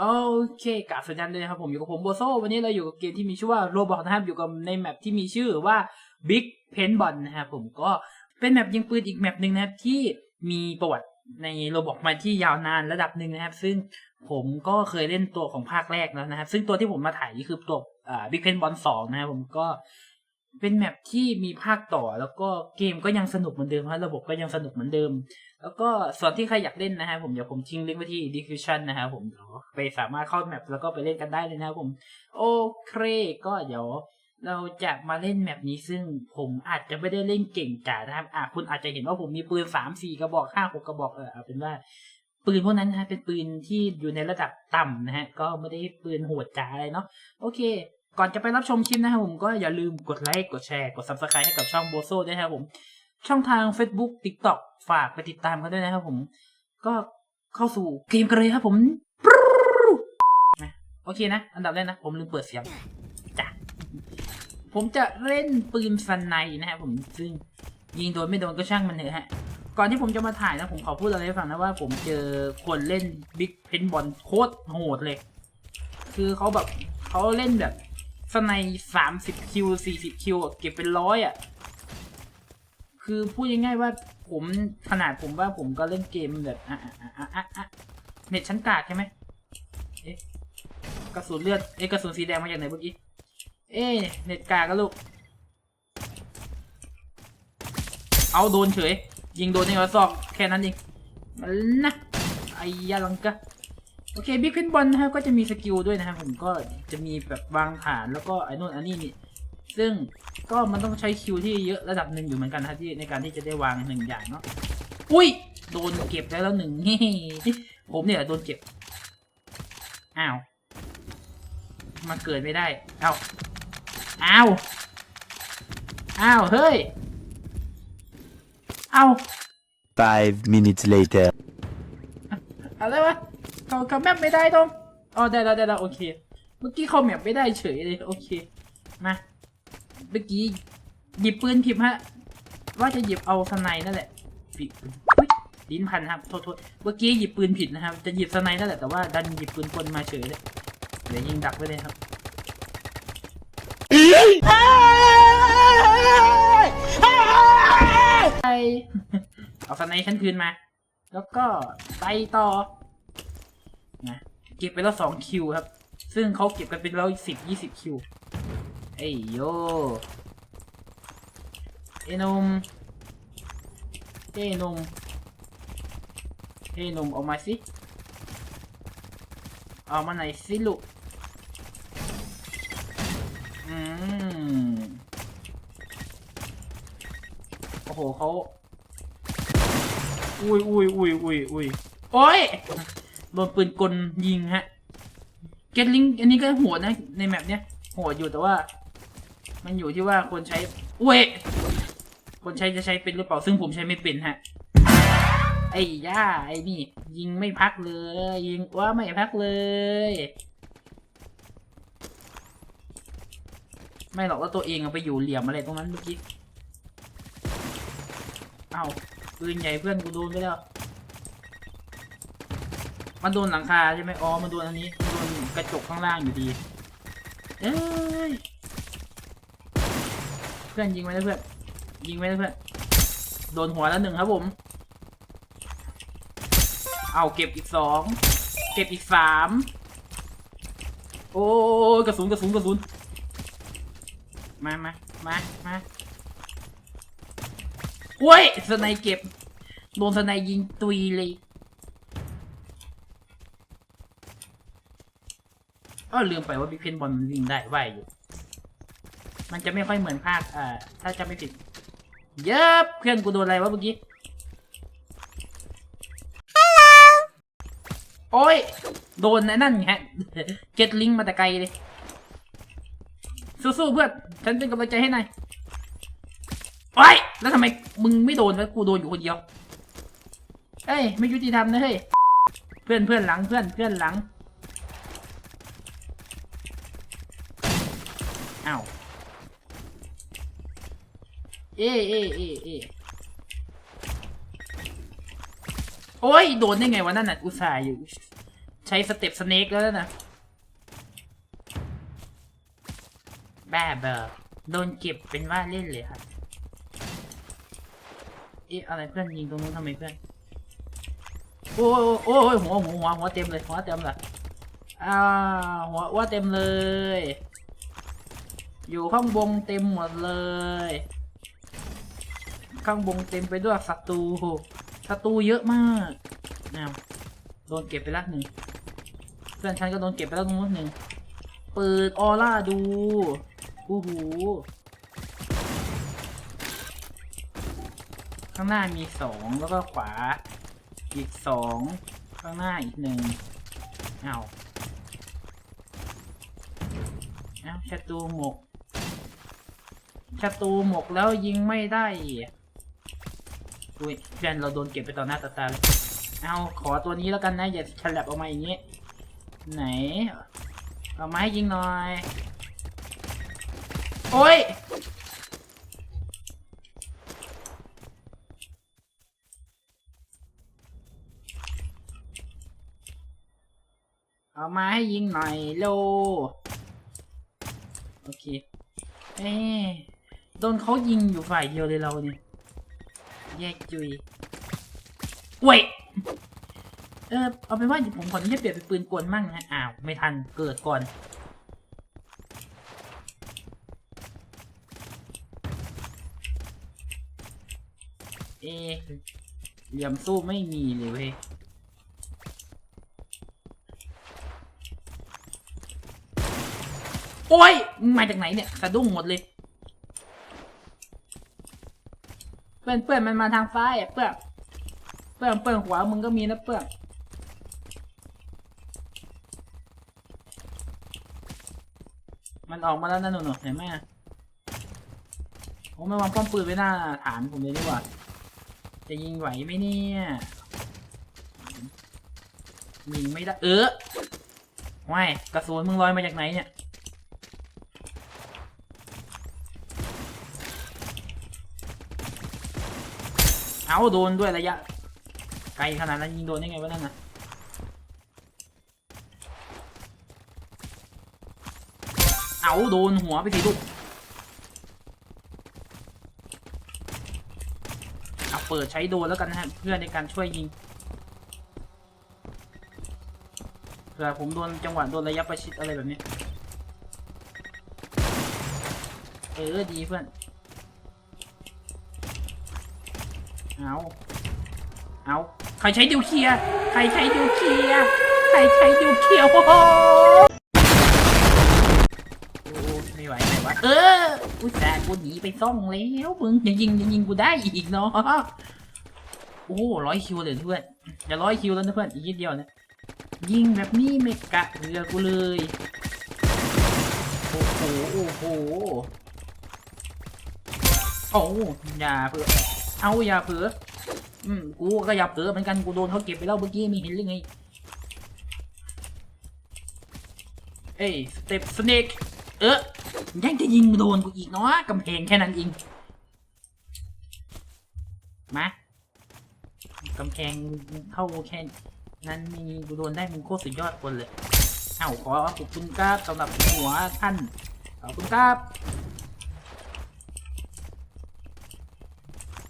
โอเคกราบสวัสดีด้วยนะครับผมอยู่กับผมโบโซวันนี้เราอยู่กับเกมที่มีชื่อว่าโรบอทนะครับอยู่กับในแมปที่มีชื่อว่า Big Paintball นะครับผมก็เป็นแมปยิงปืนอีกแมปหนึ่งนะครับที่มีประวัติในโรบอทมาที่ยาวนานระดับหนึ่งนะครับ ซึ่งผมก็เคยเล่นตัวของภาคแรกแล้วนะครับ ซึ่งตัวที่ผมมาถ่ายนี่คือตัวอ่า Big Paintball 2นะครับผมก็เป็นแมปที่มีภาคต่อแล้วก็เกมก็ยังสนุกเหมือนเดิมครับระบบก็ยังสนุกเหมือนเดิม แล้วก็ส่วนที่ใครอยากเล่นนะครับผมเดี๋ยวผมทิ้งลิงก์ไว้ที่ description นะครับผมเดี๋ยวไปสามารถเข้าแมปแล้วก็ไปเล่นกันได้เลยนะครับผมโอเคก็เดี๋ยวเราจะมาเล่นแมปนี้ซึ่งผมอาจจะไม่ได้เล่นเก่งจ๋านะครับอะคุณอาจจะเห็นว่าผมมีปืนสามสี่กระบอกห้าหกกระบอกเออเอาเป็นว่า ปืนพวกนั้นนะฮะเป็นปืนที่อยู่ในระดับต่ำนะฮะก็ไม่ได้ปืนโหดจ๋าอะไรเนาะโอเค ก่อนจะไปรับชมคลิปนะครับผมก็อย่าลืมกดไลค์กดแชร์กด subscribe ให้กับช่องโบโซด้วยนะครับผม ช่องทาง Facebook TikTok ฝากไปติดตามกันด้วยนะครับผม ก็เข้าสู่เกมกันเลยครับผมนะโอเคนะ อันดับแรกนะ ผมลืมเปิดเสียงจ้ะผมจะเล่นปืนฟันในนะครับผมซึ่งยิงโดนไม่โดนก็ช่างมันเถอะฮะ ก่อนที่ผมจะมาถ่ายนะผมขอพูดอะไรให้ฟังนะว่า ผมเจอคนเล่นบิ๊กเพนบอลโคตรโหดเลย คือเขาแบบเขาเล่นแบบสไนสามสิบคิวสี่สิบคิวเก็บเป็นร้อยอะ คือพูดง่ายๆว่าผมขนาดผมว่าผมก็เล่นเกมแบบอะอะอะอะอะเน็ตชั้นกากใช่ไหมเอ๊ะกระสุนเลือดเอ๊ะกระสุนสีแดงมาจากไหนเมื่อกี้เอ๊ะเน็ตกากก็ลูก เอาโดนเฉย ยิงโดนในกระซอกแค่นั้นเองมันนะไอ้ยาลังกะโอเคบิ๊กเพนบอลนะครับก็จะมีสกิลด้วยนะครับผมก็จะมีแบบวางฐานแล้วก็ไอ้นู่นอันนี้นี่ ซึ่งก็มันต้องใช้คิวที่เยอะระดับหนึ่งอยู่เหมือนกันนะครับที่ในการที่จะได้วางหนึ่งอย่างเนาะอุ้ยโดนเก็บได้แล้วหนึ่งเฮ้ผมเนี่ยโดนเก็บอ้าวมาเกิดไม่ได้เอ้าอ้าวอ้าวเฮ้ยเอ้า Five minutes later. อะไรวะเขาเขาแมปไม่ได้ตรงอ๋อได้แล้วได้แล้วโอเค เมื่อกี้เขาแมปไม่ได้เฉยเลยโอเคมา เมื่อกี้หยิบปืนผิดฮะ ว่าจะหยิบเอาสไนนั่นแหละผิดลิ้นพันครับโทษโทษเมื่อกี้หยิบปืนผิดนะครับ จะหยิบสไนนั่นแหละแต่ว่าดันหยิบปืนกลมาเฉยเลยเดี๋ยวยิงดักไว้เลยครับไปเอาสไนฉันคืนมา แล้วก็ไปต่อนะเก็บไปแล้วสองคิวครับ ซึ่งเขาเก็บกันเป็นร้อยสิบยี่สิบคิว เอ้ยโยเอ้นมเอ้นมเอ้นมออกมาสิออกมาไหนสิลูกอืมโอ้โหเขาอุ้ยอุ้ยอุ้ยอุ้ยอุ้ยโอ้ยโดนปืนกลยิงฮะ เกตลิง อันนี้ก็โหดนะ ในแมปเนี้ยโหดอยู่แต่ว่า มันอยู่ที่ว่าคนใช้เว้ยคนใช้จะใช้เป็นหรือเปล่าซึ่งผมใช้ไม่เป็นฮะ ไอ้ย่าไอ้นี่ ยิงไม่พักเลย ยิงว่าไม่พักเลย ไม่หรอกว่าตัวเองเอาไปอยู่เหลี่ยมอะไรตรงนั้นเมื่อกี้เอ้าปืนใหญ่เพื่อนกูโดนไปแล้ว มันโดนหลังคาใช่ไหมอ๋อ มันโดนอันนี้มันโดนกระจกข้างล่างอยู่ดี เอ้ยเพื่อนยิงไว้นะเพื่อนยิงไว้นะเพื่อนโดนหัวแล้วหนึ่งครับผม เอาเก็บอีกสองเก็บอีกสามโอ้ยกระสุนกระสุนกระสุนมามามามาโอ้ยสไนเก็บโดนสไนยิงตุยเลยก็ลืมไปว่าบิ๊กเพนบอลมันวิ่งได้ไหวอยู่ มันจะไม่ค่อยเหมือนภาคอ่าถ้าจะไม่ผิด เย็บเพื่อนกูโดนอะไรวะเมื่อกี้ โอ้ย โดนไอ้นั่นฮะ เก็ตลิงมาแต่ไกลเลย สู้ๆเพื่อน ฉันเป็นกำลังใจให้นายโอ้ย แล้วทำไมมึงไม่โดนวะกูโดนอยู่คนเดียว เอ้ย ไม่ยุติธรรมนะเฮ้ย เพื่อนเพื่อนหลังเพื่อนเพื่อนหลัง อ้าว เอ้เอ้เอ้เอ้โอ้ย โดนได้ไงวะนั่นน่ะ อุตส่าห์อยู่ ใช้สเต็ปสเนกแล้วนะแบบเบอร์โดนเก็บเป็นว่าเล่นเลยครับ เอ๊ะ อะไรเพื่อนยิงตรงนู้นทำไมเพื่อน โอ้ยโอ้ยโอ้ยหัวหัวหัวหัวเต็มเลย หัวเต็มเลยอ่าหัวหัวเต็มเลย อยู่ข้างบนเต็มหมดเลย ข้างบนเต็มไปด้วยศัตรูศัตรูเยอะมากอ้าวโดนเก็บไปละหนึ่งเพื่อนฉันก็โดนเก็บไปแล้วตรงนู้นหนึ่งเปิดออร่าดูโอ้โหข้างหน้ามีสองแล้วก็ขวา อีกสองข้างหน้าอีกหนึ่งอ้าวอ้าวศัตรูหมกศัตรูหมกแล้วยิงไม่ได้ อุ้ยเพื่อนเราโดนเก็บไปต่อหน้าต่อตาเลยเอาขอตัวนี้แล้วกันนะอย่าฉลับออกมาอย่างนี้ ไหน เอาไม้ยิงหน่อย โอ้ยเอามาให้ยิงหน่อยโล โอเค เอ๊โดนเขายิงอยู่ฝ่ายเดียวเลยเราเนี่ย แยกจุยเว้ยเออเอาเป็นว่าผมขออนุญาตเปลี่ยนเป็นปืนกลมั่งนะอ้าวไม่ทันเกิดก่อน เอเหลี่ยมสู้ไม่มีเลยเว้ยโอ้ยมึงมาจากไหนเนี่ยสะดุ้งหมดเลย เพื่อนเพื่อนมันมาทางซ้ายอะเพื่อนเพื่อนเพื่อนขวมึงก็มีนะเพื่อนมันออกมาแล้วนะหนูๆเห็นไหมอะผมไม่วางป้อมปืนไว้หน้าฐานผมเลยดีกว่า จะยิงไหวไหมเนี่ยยิงไม่ได้เออไม่กระสุนมึงลอยมาจากไหนเนี่ยาโดนด้วยระยะ ไกลขนาดนั้นยิงโดนได้ไงวะนั่นนะเอาโดนหัวไปสิลูกเอาเปิดใช้โดนแล้วกันนะฮะเพื่อในการช่วยยิงเผื่อผมโดนจังหวะโดนระยะประชิดอะไรแบบนี้ เออดีเพื่อน เอาเอาใครใช้ดิวเคลียร์ใครใช้ดิวเคลียร์ใครใช้ดิวเคลียร์โอ้โหโอ้ไม่ไหวไม่ไหวเอออุตส่าห์กูหนีไปซ่องแล้วมึงยังยิงยังยิงกูได้อีกเนาะโอ้ร้อยคิวเลยเพื่อนจะร้อยคิวแล้วนะเพื่อนอีกนิดเดียวนะยิงแบบนี้ไม่กะเรือกูเลยโอ้โหโอ้โหโอ้ยาเพื่อน เอาอย่าเผลออืมกูก็อย่าเผลอเหมือนกันกูโดนเขาเก็บไปแล้วเมื่อกี้มีเห็นหรือไง เอ้ยสเต็ปสเนกเออยังจะยิงโดนกูอีกเนาะกำแพงแค่นั้นเองมากำแพงเข้าแค่นั้นมีกูโดนได้มึงโคตรสุดยอดคนเลย เอ้าขอขอบคุณครับสำหรับหัวท่านขอบคุณครับ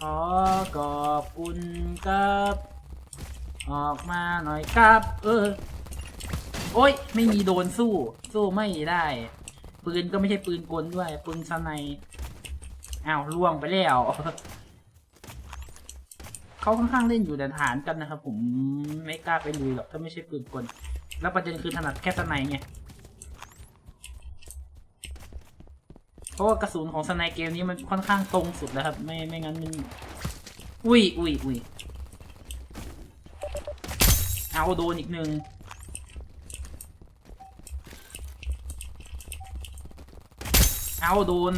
ขอขอบคุณครับ ออกมาหน่อยครับ เออ โอ้ย ไม่มีโดนสู้ สู้ไม่ได้ ปืนก็ไม่ใช่ปืนกลด้วย ปืนสไนด์อ้าวล่วงไปแล้ว เขาค่อนข้างเล่นอยู่แต่ฐานกันนะครับ ผมไม่กล้าไปลุยหรอกถ้าไม่ใช่ปืนกล แล้วประเด็นคือถนัดแค่สไนด์ไง เพ ราะว่ากระสุนของสไนเกมนี้มันค่อนข้างตรงสุดแล้วครับ ไม่ไม่งั้นมันอุ้ยอุ้ยอุ้ยเอาโดนอีกหนึ่งเอาโดน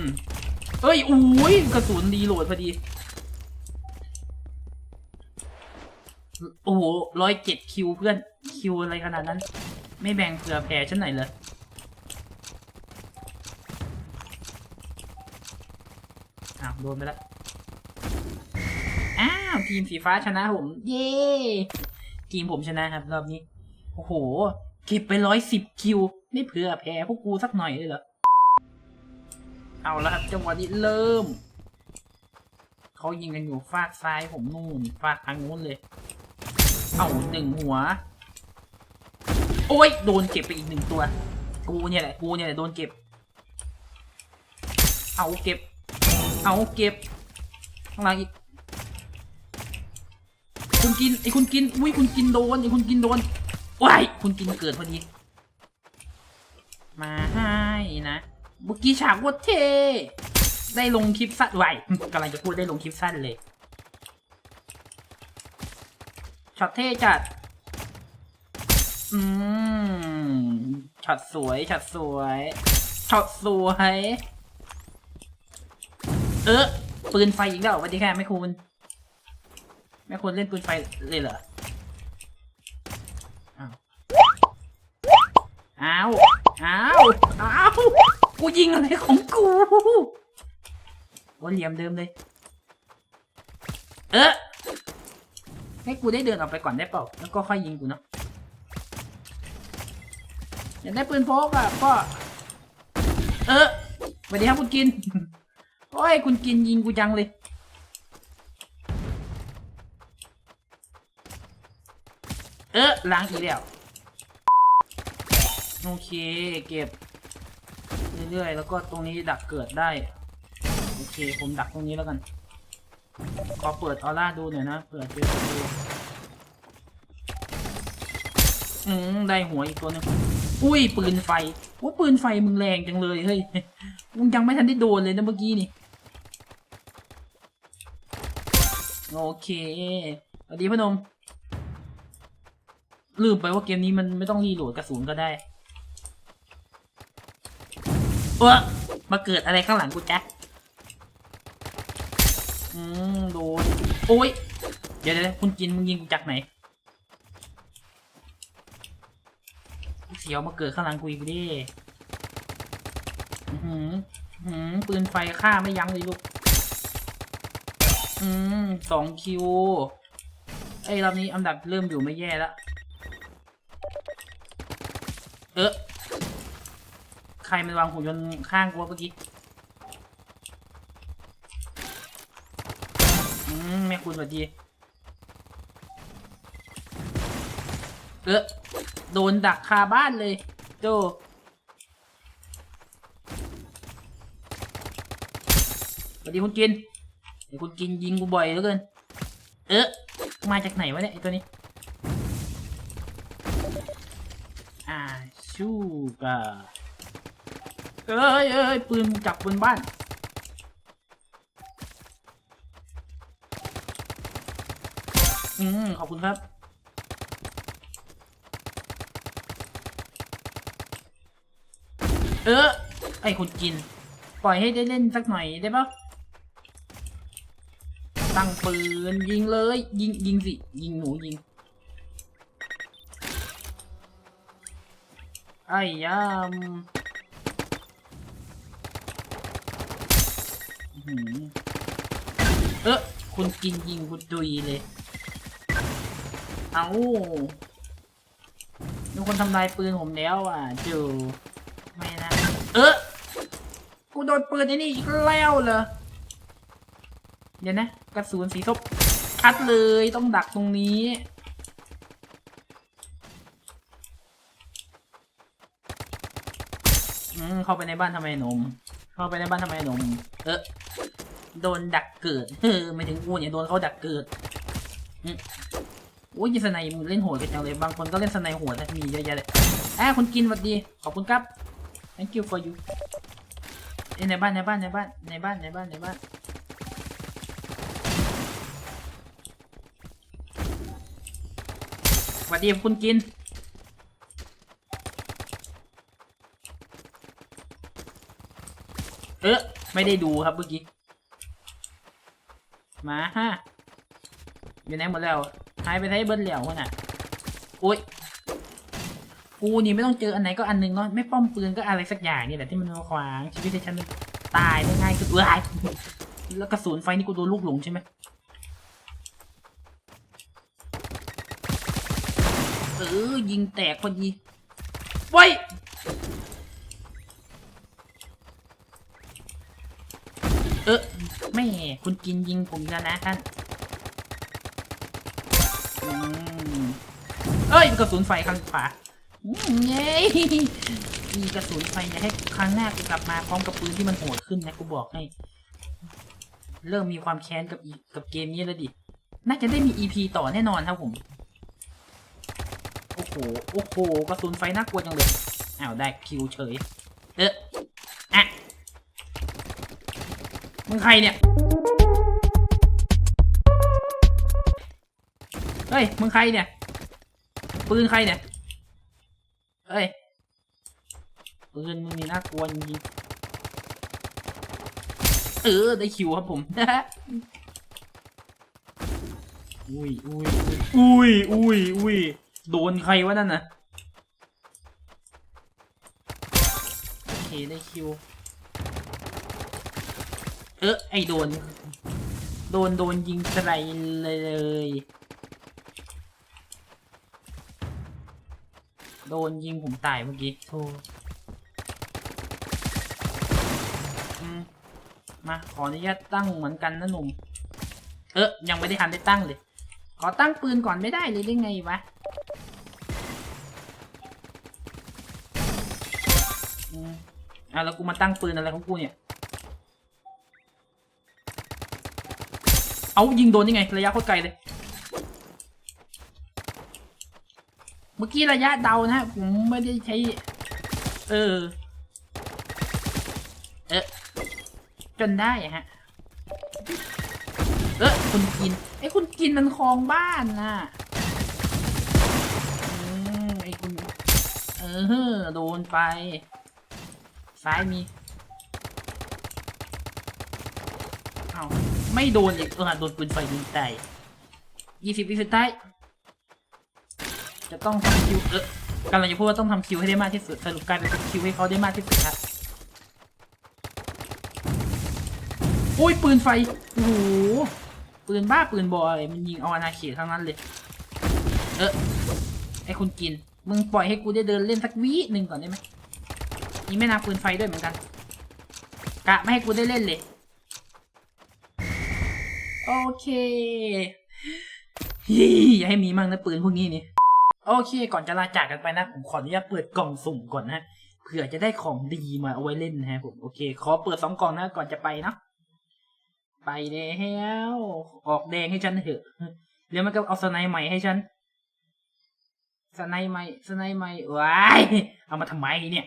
เอ้ยอุ้ยกระสุนดีโหลดพอดี โอ้โหร้อยเจ็ดคิวเพื่อน คิวอะไรขนาดนั้น ไม่แบ่งเผื่อแผ่ฉันไหนเลย อ้าว โดนไปแล้ว อ้าว ทีมสีฟ้าชนะผม เย้ ทีมผมชนะครับรอบนี้ โอ้โห เก็บไปร้อยสิบคิว ไม่เผื่อแพ้พวกกูสักหน่อยเลยเหรอ เอาละครับจังหวะนี้เริ่ม เขายิงกันอยู่ฟากซ้ายผมนู่นฟากทางนู้นเลย เอาหนึ่งหัว โอ้ย โดนเก็บไปอีกหนึ่งตัว กูเนี่ยแหละ กูเนี่ยแหละโดนเก็บ เอาเก็บ เอาเก็บ ข้างหลังอีก คุณกินไอ้คุณกิน อุ้ยคุณกินโดนไอ้คุณกินโดนว้ายคุณกินเกิดพอดี มาให้นะเมื่อกี้ฉากว่าเท ได้ลงคลิปสั้นไวกำลังจะพูดได้ลงคลิปสั้นเลยช็อตเท่จัด อืมช็อตสวยช็อตสวยช็อตสวย เออปืนไฟอีกแล้วสวัสดีค่ะแม่คุณแม่คุณเล่นปืนไฟเลยเหรออ้าวอ้าวอ้าวอ้าวกูยิงอะไรของกูโอ้เหลี่ยมเดิมเลย เออให้กูได้เดินออกไปก่อนได้เปล่า แล้วก็ค่อยยิงกูเนาะอยากได้ปืนโพกอะก็ เออสวัสดีครับคุณกิน โอ้ย คุณกินยิงกูจังเลยเออล้างอีกแล้ว โอเค เก็บ เรื่อยๆ แล้วก็ตรงนี้ดักเกิดได้ โอเค ผมดักตรงนี้แล้วกัน ขอเปิดออร่าดูหน่อยนะ เปิดเจอดูอืมได้หัวอีกตัวหนึงอุ้ย ปืนไฟว่าปืนไฟมึงแรงจังเลย เฮ้ย มึงยังไม่ทันได้โดนเลยนะเมื่อกี้นี่ โอเคสวัสดีพอนม ลืมไปว่าเกมนี้มันไม่ต้องรีโหลดกระสุนก็ได้เออมาเกิดอะไรข้างหลังกูแจ๊ะอืมโดนโอ้ย เดี๋ยวเดี๋ยวคุณกินมึงยิงกูจากไหนเสียวมาเกิดข้างหลังกูอีกดิอื้อหืออื้อหือปืนไฟฆ่าไม่ยั้งเลยลูก อืมสองคิว ไอ้รอบนี้อันดับเริ่มอยู่ไม่แย่แล้วเออใครมันวางหุ่นยนต์ข้างกูวะเมื่อกี้ อืมแม่คุณสวัสดี เออโดนดักคาบ้านเลยโจสวัสดีคุณกิน ไอ้คุณกินยิงกูบ่อยเหลือเกิน เออมาจากไหนวะเนี่ยไอตัวนี้ อ่าชูกาเอ้ยเอ้ยปืนจับบนบ้าน อืมขอบคุณครับเออไอคนกิน ปล่อยให้ได้เล่นสักหน่อยได้ปะ ตั้งปืนยิงเลย ยิงยิงสิยิงหนูยิงไอ้ยามเออคุณกินยิงคุณดุยเลย เอามีคนทำลายปืนผมแล้วอะจูไม่นะ เออกูโดนปืนไอ้นี่อีกแล้วเหรอ เดี๋ยวนะกระสุนสีส้มคัดเลยต้องดักตรงนี้ อืมเข้าไปในบ้านทำไมหนม เข้าไปในบ้านทำไมหนม เออโดนดักเกิดเออไม่ถึงกูเนี่ยโดนเขาดักเกิดอืมโอ้ยยิงสไนมึงเล่นโหดกันจังเลยบางคนก็เล่นสไนโหดนะมีเยอะแยะเลยแอบคนกินสวัสดีขอบคุณครับ thank you for you เอ้ยในบ้านในบ้านในบ้านในบ้านในบ้านในบ้าน วัสดีคุณกิน เออไม่ได้ดูครับเมื่อกี้ มาฮะอยู่ไหนหมดแล้ว หายไปไหนเบิ้ลแล้ววะน่ะโอ๊ยกูนี่ไม่ต้องเจออันไหนก็อันหนึงเนาะไม่ป้อมปืนก็อะไรสักอย่างนี่แหละที่มันมาขวางชีวิตฉันตายได้ง่ายคือเอ้ยแล้วกระสุนไฟนี่กูโดนลูกหลงใช่ไหม เอออยิงแตกพอดีไว้ยเออแม่คุณกินยิงผมแล้วนะท่านอืมเอ้ยกระสุนไฟข้างขวาอืมเย้มีกระสุนไฟอย่าให้ครั้งหน้ากูกลับมาพร้อมกับปืนที่มันโหดขึ้นนะกูบอกให้ เริ่มมีความแค้นกับอีกับเกมนี้แล้วดิ น่าจะได้มี EP ต่อแน่นอนครับผม โอ้โห โอ้โห กระสุนไฟน่ากลัวจังเลย อ้าว ได้คิวเฉย เอ๊ะอะมึงใครเนี่ย เฮ้ย มึงใครเนี่ย ปืนใครเนี่ย เฮ้ย ปืนมึงนี่น่ากลัวจริงเออ ได้คิวครับผม อุ้ยอุ้ยอุ้ยอุ้ยอุ้ย โดนใครวะนั่นนะโอเคได้คิว เออไอโดน โดนโดนยิงสไลด์เลยเลยโดนยิงผมตายเมื่อกี้โธ่มมา ขออนุญาตตั้งเหมือนกันนะหนุ่ม เออยังไม่ได้ทันได้ตั้งเลย ขอตั้งปืนก่อนไม่ได้เลยได้ไงวะอืม อะแล้วกูมาตั้งปืนอะไรของกูเนี่ย เอายิงโดนยังไง ระยะโคตรไกลเลย เมื่อกี้ระยะเดานะผมไม่ได้ใช้ เออ เออจนได้ฮะ เออคุณกินไอ้คุณกินมันคลองบ้านน่ะอืมไอ้คุณ เออ โดนไป ซ้ายมีเอ้าไม่โดนอีกเออโดนปืนไฟยิงตายยี่สิบวิสุดท้ายจะต้องทำคิวเออกำลังจะพูดว่าต้องทำคิวให้ได้มากที่สุดสรุปกลายเป็นคิวให้เขาได้มากที่สุดครับโอ้ยปืนไฟโอ้โหปืนบ้าปืนบออะไรมันยิงเอาอาณาเขตทั้งนั้นเลย เออไอคุณกิน มึงปล่อยให้กูได้เดินเล่นสักวิหนึ่งก่อนได้ไหม นี่ไม่นาปืนไฟด้วยเหมือนกัน กะไม่ให้กูได้เล่นเลย โอเคฮีอย่าให้มีมั่งนะปืนพวกนี้นี่ โอเค ก่อนจะลาจากกันไปนะ ผมขออนุญาตเปิดกล่องสุ่มก่อนนะเผื่อจะได้ของดีมาเอาไว้เล่นนะฮะผมโอเค ขอเปิดสองกล่องนะก่อนจะไปนะไปแล้วออกแดงให้ฉันเถอะเดี๋ยวมันก็เอาสไนด์ใหม่ให้ฉันสไนใหม่สไนใหม่ว้ายเอามาทำไมเนี่ย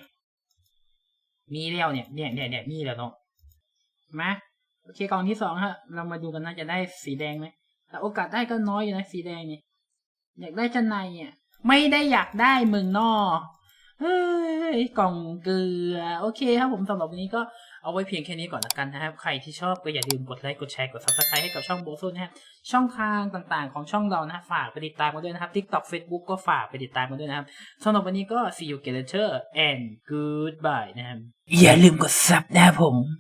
มีแล้วเนี่ยเนี่ยเนี่ยเนี่ยมีแล้วเนาะมาโอเคกล่องที่สองฮะ เรามาดูกันนะจะได้สีแดงไหมแต่โอกาสได้ก็น้อยอยู่นะสีแดงนี่อยากได้ชั้นในเนี่ย ไม่ได้อยากได้มึงนอเฮ้ยกล่องเกลือ โอเคครับผมสำหรับวันนี้ก็ เอาไว้เพียงแค่นี้ก่อนละกันนะครับ ใครที่ชอบก็อย่าลืมกดไลค์ กดแชร์ กด subscribe ให้กับช่องโบสุนะครับ ช่องทางต่างๆ ของช่องเรานะฝากไปติดตามกันด้วยนะครับ TikTok Facebook ก็ฝากไปติดตามกันด้วยนะครับสำหรับวันนี้ก็ see you later and goodbye นะครับ อย่าลืมกดซับนะครับผม